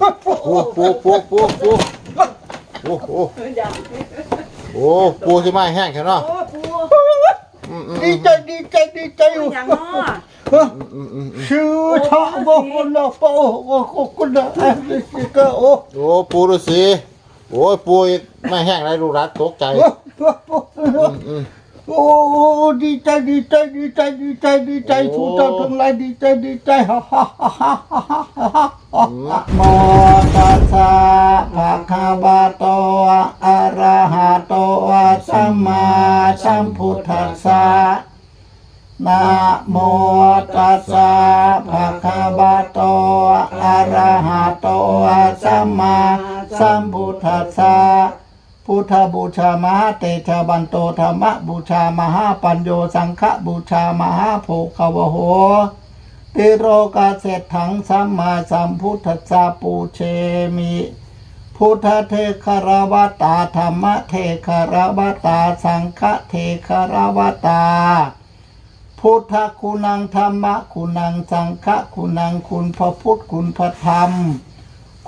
ปูปูปูปูปูโอ้โหโอ้ปูสิมาแห้งแค่เนาะโอ้ปูอืมอืมดีใจดีใจดีใจอยู่อย่างนาะฮะอืมอืมอืมชื่อทาบอกคนละโปโอ้โหคุณนะไอ้สิกะโอ้โอ้ปูฤาษีโอ้ยปูไม่แห้งไรลูกรัดตกใจอืมอืม โอ้ดีใจดีใจดีใจดีใจดีใจทุกท่าทั้งหลายดีใจดีใจฮ่าฮ่าฮ่าฮ่าฮ่าฮ่าฮ่าโมตัสสะภะคะวะโตอะระหะโตสัมมาสัมพุทธัสสะนะโมตัสสะภะคะวะโตอะระหะโตสัมมาสัมพุทธัสสะ พุทธบูชามหาเตชะบันโตธรรมบูชามหาปัญโยสังฆบูชามหาโภควโหติโรกาเศรษถังสัมมาสัมพุทธสสะปูเชมิ พุทธเทคารวตาธรรมเทคารวตาสังฆเทคารวตา พุทธคุณังธรรมะคุณังสังฆคุณังคุณพระพุทธคุณพระธรรม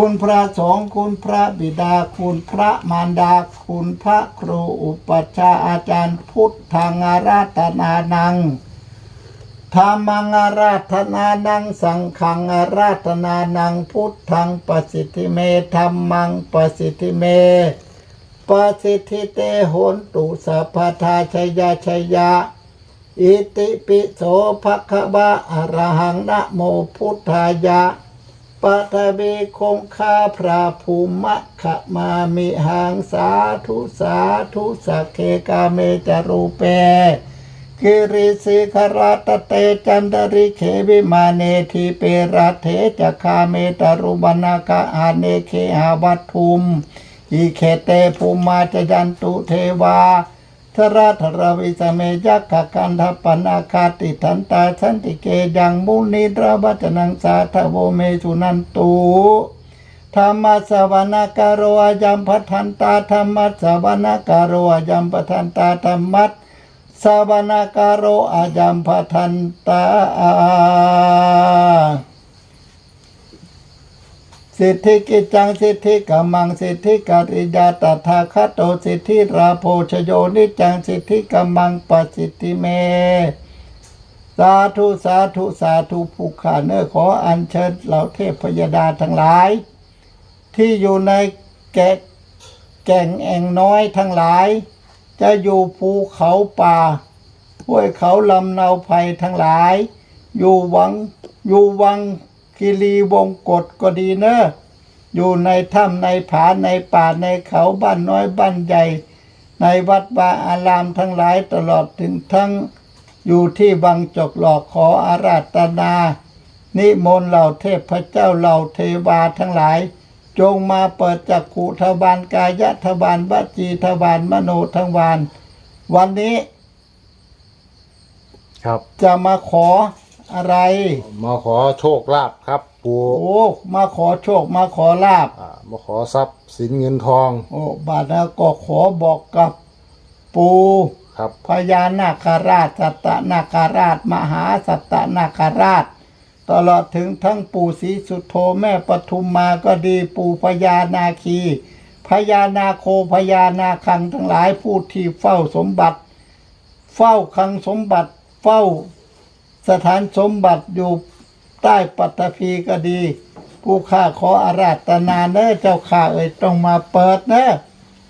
คุณพระสงฆ์คุณพระบิดา คุณพระมารดา คุณพระครูอุปัชฌาย์อาจารย์พุทธังอาราธนานังธรรมังอาราธนานังสังฆังอาราธนานังพุทธังปสิทธิเมธรรมังปสิทธิเมปสิทธิเตโหนตุสัพพทาชยาชยาอิติปิโสภะคะวะอะระหังนะโมพุทธายะ ปัทเบคงคาพระภูมิขะมามิหังสาธุสาธุสักเคกาเมจารูเปกิริสิขราตเตจันตริเขวิมาเนทีเปรัเถจคาเมตารุบนาคาอาเนเคหาวัตถุมอิเคเตภูมิมาจยันตุเทวา ทราธรวิสเมยักขกันทปนาคาติทันตาสันติเกยังมุนิระวัจนังสาทโวเมสุนันตุธรรมสวนาการโรอายัมพัทันตาธรรมสวนาการโรอายัมพัทันตาธรรมัสสวนาการโรอายัมพัทันตา สิทธิกิจจังสิทธิกำมังสิทธิกริยาตถาคตโตสิทธิราโพชโยนิจังสิทธิกำมังปสิทธิเม สาธุสาธุสาธุผู้ขาเนอขออัญเชิญเหล่าเทพพยดาทั้งหลาย ที่อยู่ในแกแก่งแอ่งน้อยทั้งหลาย จะอยู่ภูเขาป่าห้วยเขาลำเนาภัยทั้งหลาย อยู่วังอยู่วัง คีรีวงกฏก็ดีเนอะอยู่ในถ้ำในผาในป่าในเขาบ้านน้อยบ้านใหญ่ ในวัดวาอารามทั้งหลายตลอดถึงทั้งอยู่ที่วังจกหลอกขออาราธนา นิมนต์เหล่าเทพเจ้าเหล่าเทวาทั้งหลาย จงมาเปิดจักขุทวารกายทวารวจีทวารมโนทวารวันนี้ ครับ จะมาขอ อะไร มาขอโชคลาภครับ ปูโอ้ มาขอโชคมาขอลาบ อ่ามาขอทรัพย์สินเงินทองโอ้บาดาก็ขอบอกกับปูครับพญานาคราช สัตตนาคราช มหาสัตตนาคราช ตลอดถึงทั้งปู่ศรีสุโธแม่ปทุมมาก็ดีปู่พญานาคีพญานาโคพญานาคังทั้งหลายผู้ที่เฝ้าสมบัติ เฝ้าคลังสมบัติ เฝ้า สถานสมบัติอยู่ใต้ปัตตภีก็ดี ผู้ข้าขออาราธนาเนอะเจ้าข้าเอ่ยต้องมาเปิดเนอะ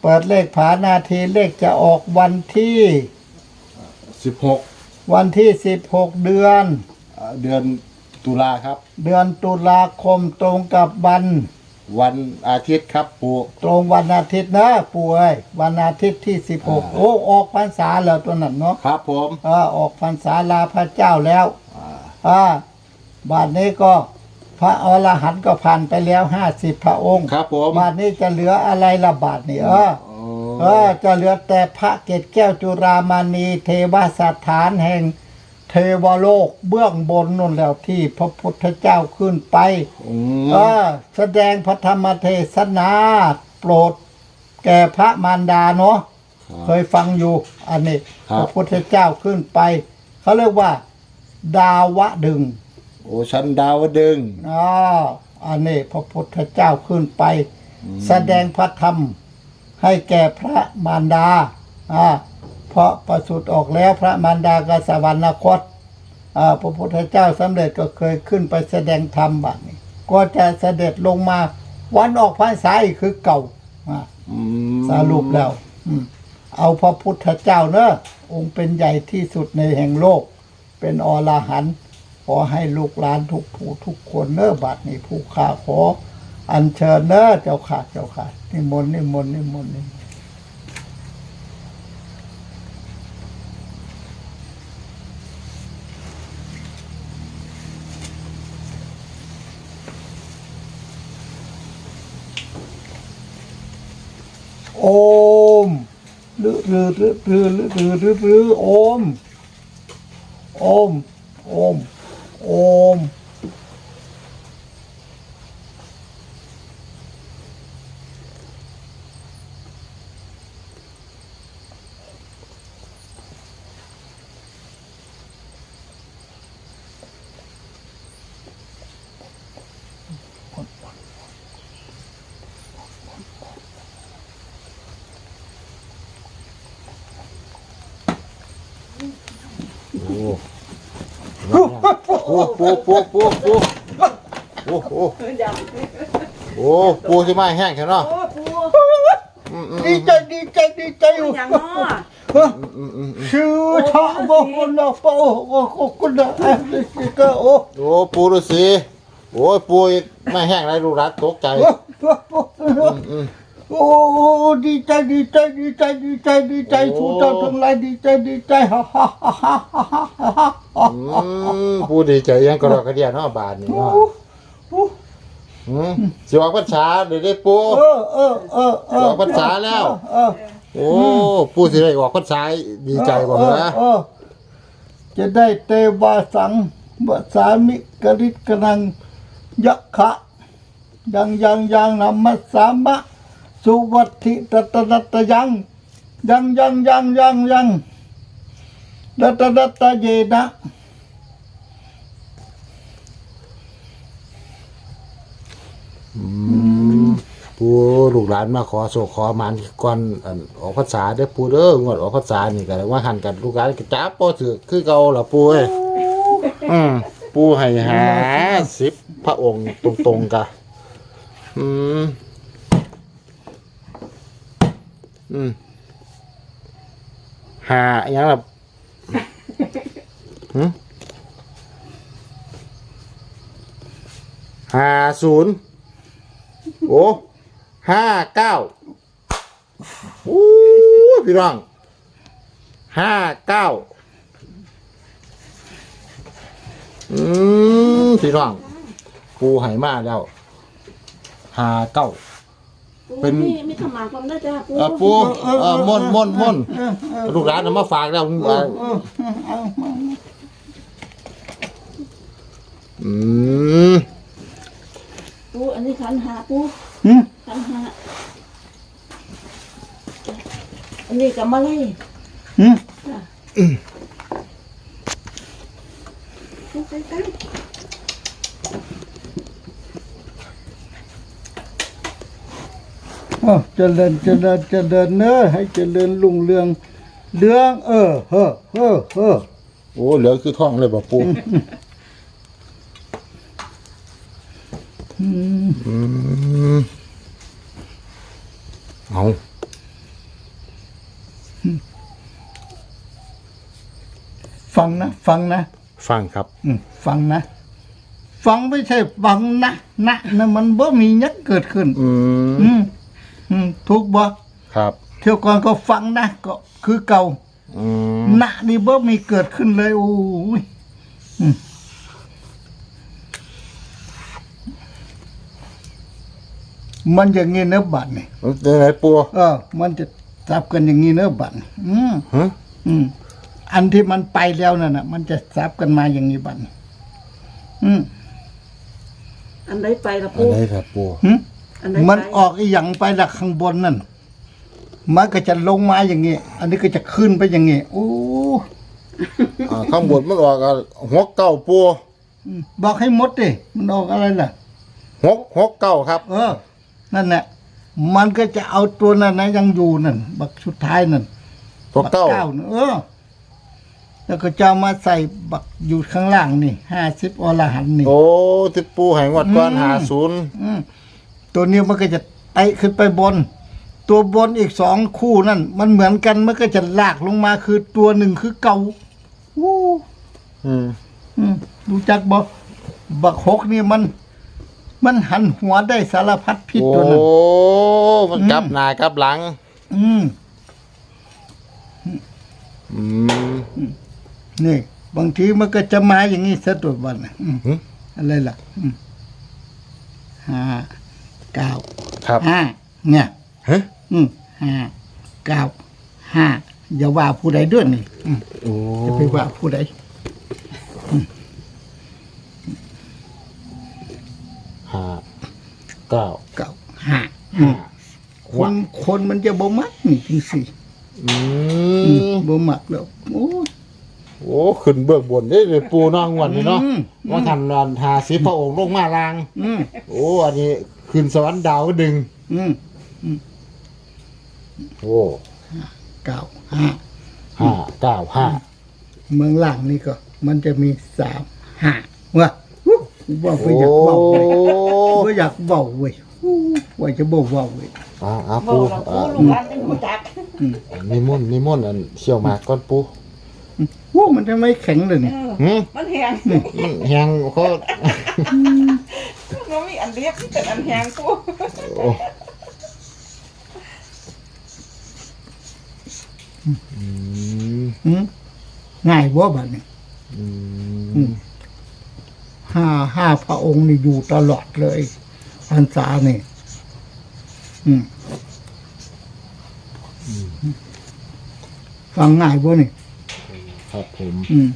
เปิดเลขผานาทีเลขจะออกวันที่ สิบหกวันที่สิบหกเดือน เดือนตุลาครับ เดือนตุลาคมตรงกับวัน วันอาทิตย์ครับปูตรงวันอาทิตย์นะป่วย วันอาทิตย์ที่สิบหกอ่าโอ้ออกพรรษาแล้วตัวนั้นเนาะครับผมเออออกพรรษาลาพระเจ้าแล้วอ่าอ่าบาทนี้ก็พระอรหันต์ก็ผ่านไปแล้วห้าสิบพระองค์ครับผมบาทนี้จะเหลืออะไรละบาทนี่เอออ๋อเออจะเหลือแต่พระเกศแก้วจุรามานีเทวสถานแห่ง เทวโลกเบื้องบนนั่นแล้วที่พระพุทธเจ้าขึ้นไปอืมเออแสดงพระธรรมเทศนาโปรด แก่พระมารดาเนาะเคยฟังอยู่อันนี้ครัพบ ระพุทธเจ้าขึ้นไป เขาเรียกว่า ดาวดึงโอ้ชั้นดาวดึงอ่าอันนี้พระพุทธเจ้าขึ้นไป แสดงพระธรรมให้แก่พระมารดาอ่า เพราะประสูติออกแล้วพระมารดาก็สวรรคตอ่าพระพุทธเจ้าสำเร็จก็เคยขึ้นไปแสดงธรรมบัดนี้ ก็จะเสด็จลงมาวันออกพรรษาอีกคือเก่าอ่าอืมสรุปแล้วอืมเอาพระพุทธเจ้าเนอะองค์เป็นใหญ่ที่สุดในแห่งโลก เป็นอรหันต์ขอให้ลูกหลานทุกผู้ทุกคนเนอะบัดนี้ผู้ข้าขออัญเชิญเนอะเจ้าค่ะเจ้าค่ะนิมนต์นิมนต์นิมนต์นิมนต์ โอมรือหรือหรือหรือหรือหรือหรือโอมโอมโอมโอม ปูปูปูปูปูโอ้โหโอ้ปูสิมาแห้งแค่เนาะโอ้ปูอืมอืมดีใจดีใจดีใจเป็นอย่างน้ออืมอืมอืมชื่อทะบอกุลาปะโอ้โหกุลาเอลิกะโอ้โอ้ปูฤาษีโอ้ยปูไม่แห้งไรลูกรัดตกใจอืมอืม โอ้ดีใจดีใจดีใจดีใจดีใจทุกท่านทั้งหลายดีใจดีใจฮ่าฮ่าฮ่าฮ่า ปูดีใจยังกระดอกกระเดียเนาะบาทนี่เนาะอืมสิออกพรรษาเดี๋ยวได้ปูเออเออเออเออออกพรรษาแล้ว เออโอ้ปูสิได้ออกพรรษาดีใจบ่เหรอเออจะได้เตวาสังบสามิกริตกนังยักขะยังยังยังนำมัสสามะ สุวัตถิตตนัตตยัง ยังยังยังยังยังดัตตดัตตเยนะ อืมปูลูกหลานมาขอโศกขอหมันก่อนอั่นออกพรรษาเด้อปูเด้องวดออกพรรษานี่ก็ว่าหันกันลูกหลานก็จับบ่ถือคือเก่าล่ะปูเอ้ยอืมปูให้หาสิบพระองค์ตรงๆกะอืมอืมหาอหยังล่ะหืมห้าศูนย์ โอ้ห้าเก้าโอ้พี่น้องห้าเก้าอืมพี่น้องปูไหมาแล้วห้าเก้า เป็น มีมีธรรมะความน่าจะปูเออปูเออม่อนม่อนม่อนลูกหลานเอามาฝากแล้วอืม ปูอันนี้ขันหาปูหืมขันหาอันนี้กับมาเลยหืมปูไปกันอ๋อเจริญเจริญเจริญเนอะให้เจริญรุ่งเรืองเรื่อง เออเฮ้อเฮ้อเฮ้อโอ้เหลือคือท่องเลยบ่ปู อืมอืมเอาฟังนะฟังนะฟังครับ อืมฟังนะ ฟังไม่ใช่ฟังนะนะนะมันบ่มีหยักเกิดขึ้น อืมอืมอืมถูกบ่ครับ เที่ยวก่อนก็ฟังนะก็คือเก่าอืมนะนี่บ่มีเกิดขึ้นเลยโอ้ยอืม มันอย่างงี้เนอะบัดนี่มันเป็นไงปูเออ มันจะจับกันอย่างงี้เนอะบัดนี่อืมฮะอืมอันที่มันไปแล้วนั่นน่ะ มันจะซับกันมาอย่างนี้บัดนี้อืมอันใดไปละอะปูไรครับปูหึอันใดมันไปออกอีหยังไปละข้างบนนั่นมันก็จะลงมาอย่างนี้ อันนี้ก็จะขึ้นไปอย่างนี้โอ้อ่าข้างบนมันออกอะหัวเก้าปูอืมบอกให้หมดดิมันออกอะไรล่ะหกหกเก้าครับ เออ นั่นแหละมันก็จะเอาตัวนั้นนะยังอยู่นั่นบักสุดท้ายนั่นหกเก้าบัน่ะเออ แล้วก็จะเอามาใส่บักอยู่ข้างล่างนี่ห้าสิบอรหันต์นี่ โอ้ที่ปูให้งวดก้อนอืม หาศูนย์อืมตัวนี้มันก็จะไต่ขึ้นไปบน ตัวบนอีกสองคู่นั่น มันเหมือนกันมันก็จะลากลงมาคือตัวหนึ่งคือเก่าวู้อืมอืมรู้จักบ่บักหกนี่มัน มันหันหัวได้สารพัดพิษโอ้ตัวนั้น มันกลับหน้ากลับหลัง อืม อืม นี่ บางทีมันก็จะมาอย่างนี้ซะตัววันน่ะอืมหึ อะไรล่ะอืมห้าเก้าครับห้าเนี่ย ฮะอืมห้าเก้าห้าอย่าว่าผู้ใดด้วยนี่อืมโอ้จะไปว่าผู้ใด ห้า เก้าเก้าห้าอืห้ามคนคนมันจะบ่มักนี่จริงสิอือืมมบ่มักแล้วโอ้ยโอ้ขึ้นเบื้องบนได้เลยปูน้องวันนี้เนาะอืมว่าทันนอนหาสิพระองค์ลงมาลาง อืมโอ้อันนี้ขึ้นสวรรค์ดาวดึง อืมโอ้เก้าห้าห้าเก้าห้าเมืองล่างนี่ก็ มันจะมีสามห้าว่า ว่าไปอยากเบาเว้ยว่าอยากเบาเว้ยว่าจะบอกว่าเว้ยอ่าอ่าบอปูกเราปูอ่าลูกหลานเป็นผู้จักนิมนต์นิมนต์อันเชี่ยวหมากก้อนปูว่ามันทำไมแข็งเลยเอเนี่ยอหืมมันแหงมันแหงเขามันมีอันเรียบที่เป็นอันแหงปูโอ้อืมหืมง่ายว่าบัดนี้อือืมม ห้าห้าพระองค์นี่อยู่ตลอดเลยพรรษานี่อืมฟังง่ายบ่นี่ครับผมอืม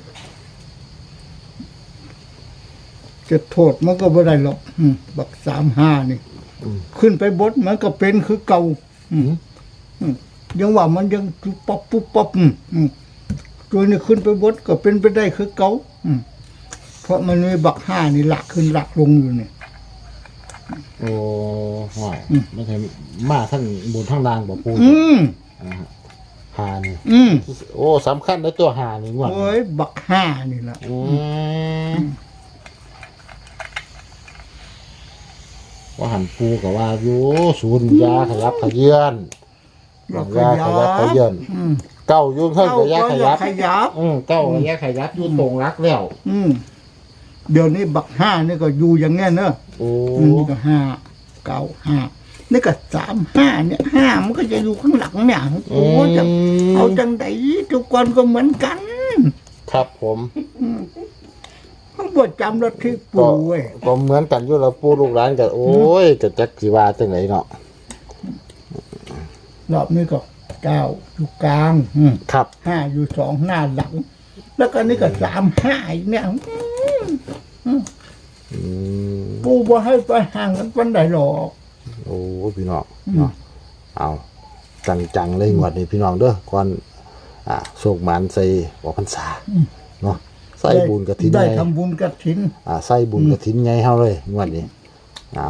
จะโทษมันก็บ่ได้หรอกอืมบักสามห้านี่อืมขึ้นไปบดมันก็เป็นคือเก่า อืมอืมอืมยังว่ามันยังปุ๊บป๊บปุ๊บป๊บอืมอืมตัวนี้ขึ้นไปบดก็เป็นไปได้คือเก่า อืม เพราะมันมีบักห้านี่หลักขึ้นหลักลงอยู่เนี่ย โอ้ห่วยอืม ไม่ใช่มาทั้งบนทั้งล่างบอกปูอืม อ่าฮะหานี่อืมโอ้สำคัญในตัวหานี่งวดโอ้ยบักห้านี่ละอืมว่าหันปูกับว่าอยู่ศูนย์ยาขยับขยื่นบักยาขยับขยื่นอืมเก้ายุ่งเพิ่มกับยาขยับขยับ อืมเก้ากับยาขยับอยู่ตรงรักแล้ว อืม เดี๋ยวนี้บักห้านี่ก็อยู่อย่างเงี้ยเนอะโอ้อืมนี่ก็ห้าเก้าห้านี่ก็สามห้าเนี่ยห้ามันก็จะอยู่ข้างหลังเนี่ยโอ้ยจะเอาจังไดทุกคนก็เหมือนกัน ครับผมเขาบดจำรถที่ปูก็เว้ยก็เหมือนกันอยู่แล้วปูลูกหลานกันโอ้ยจะจักสีว่าจังไหนเนาะรอบนี้ก็เก้าอยู่กลางอืมครับห้าอยู่สองหน้าหลัง แล้วก็นี่ก็สามห้าอีกเนี่ย อืมปูบ่ให้ไปห่างกันปันใดหรอกโอ้พี่น้องเนาะเอาจังๆเลยงวดนี้พี่น้องเด้อก่อนอ่าโชคหมันใส่ออกพรรษาเนาะใส่บุญกระถินได้ไงทำบุญกระถิน อ่าใส่บุญกระถินไงเฮาเลยงวดนี้เอา